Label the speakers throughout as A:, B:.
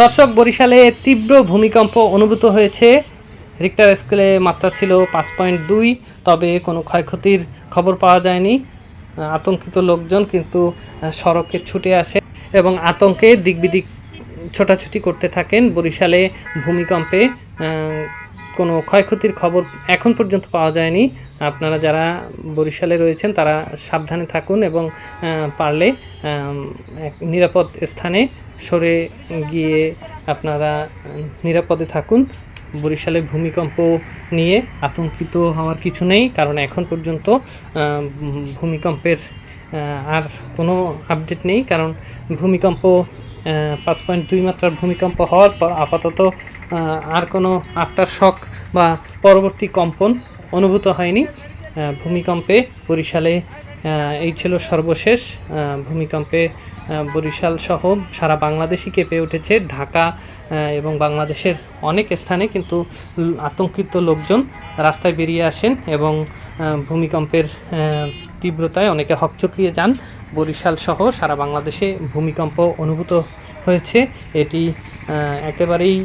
A: দর্শক, বরিশালে তীব্র ভূমিকম্প অনুভূত হয়েছে। রিক্টার স্কেলে মাত্রা ছিল পাঁচ পয়েন্ট দুই, তবে কোনো ক্ষয়ক্ষতির খবর পাওয়া যায়নি। আতঙ্কিত লোকজন কিন্তু সড়কে ছুটে আসে এবং আতঙ্কে দিকবিদিক ছোটাছুটি করতে থাকেন বরিশালে ভূমিকম্পে। কোনো ক্ষয়ক্ষতির খবর এখন পর্যন্ত পাওয়া যায়নি। আপনারা যারা বরিশালে রয়েছেন, তারা সাবধানে থাকুন এবং পারলে নিরাপদ স্থানে সরে গিয়ে আপনারা নিরাপদে থাকুন। বরিশালে ভূমিকম্প নিয়ে আতঙ্কিত হওয়ার কিছু নেই, কারণ এখন পর্যন্ত ভূমিকম্পের আর কোনো আপডেট নেই, কারণ ভূমিকম্প পাঁচ পয়েন্ট দুই মাত্রার ভূমিকম্প হওয়ার পর আপাতত আর কোনো আফটার শক বা পরবর্তী কম্পন অনুভূত হয়নি। ভূমিকম্পে বরিশালে এই ছিল সর্বশেষ ভূমিকম্পে বরিশাল সহ সারা বাংলাদেশই কেঁপে উঠেছে। ঢাকা এবং বাংলাদেশের অনেক স্থানে কিন্তু আতঙ্কিত লোকজন রাস্তায় বেরিয়ে আসেন এবং ভূমিকম্পের তীব্রতায় অনেকে হকচকিয়ে যান। বরিশাল সহ সারা বাংলাদেশে ভূমিকম্প অনুভূত হয়েছে। এটি একেবারেই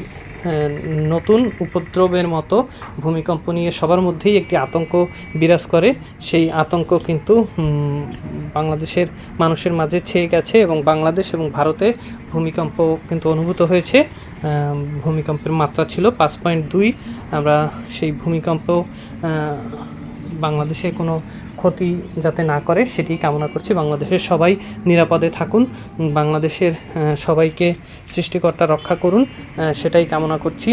A: নতুন উপদ্রবের মতো ভূমিকম্প নিয়ে সবার মধ্যেই একটি আতঙ্ক বিরাজ করে। সেই আতঙ্ক কিন্তু বাংলাদেশের মানুষের মাঝে ছেয়ে গেছে এবং বাংলাদেশ এবং ভারতে ভূমিকম্প কিন্তু অনুভূত হয়েছে। ভূমিকম্পের মাত্রা ছিল পাঁচ পয়েন্ট দুই। আমরা সেই ভূমিকম্প বাংলাদেশে কোনো ক্ষতি যাতে না করে, সেটি কামনা করছি। বাংলাদেশের সবাই নিরাপদে থাকুন, বাংলাদেশের সবাইকে সৃষ্টিকর্তা রক্ষা করুন সেটাই কামনা করছি।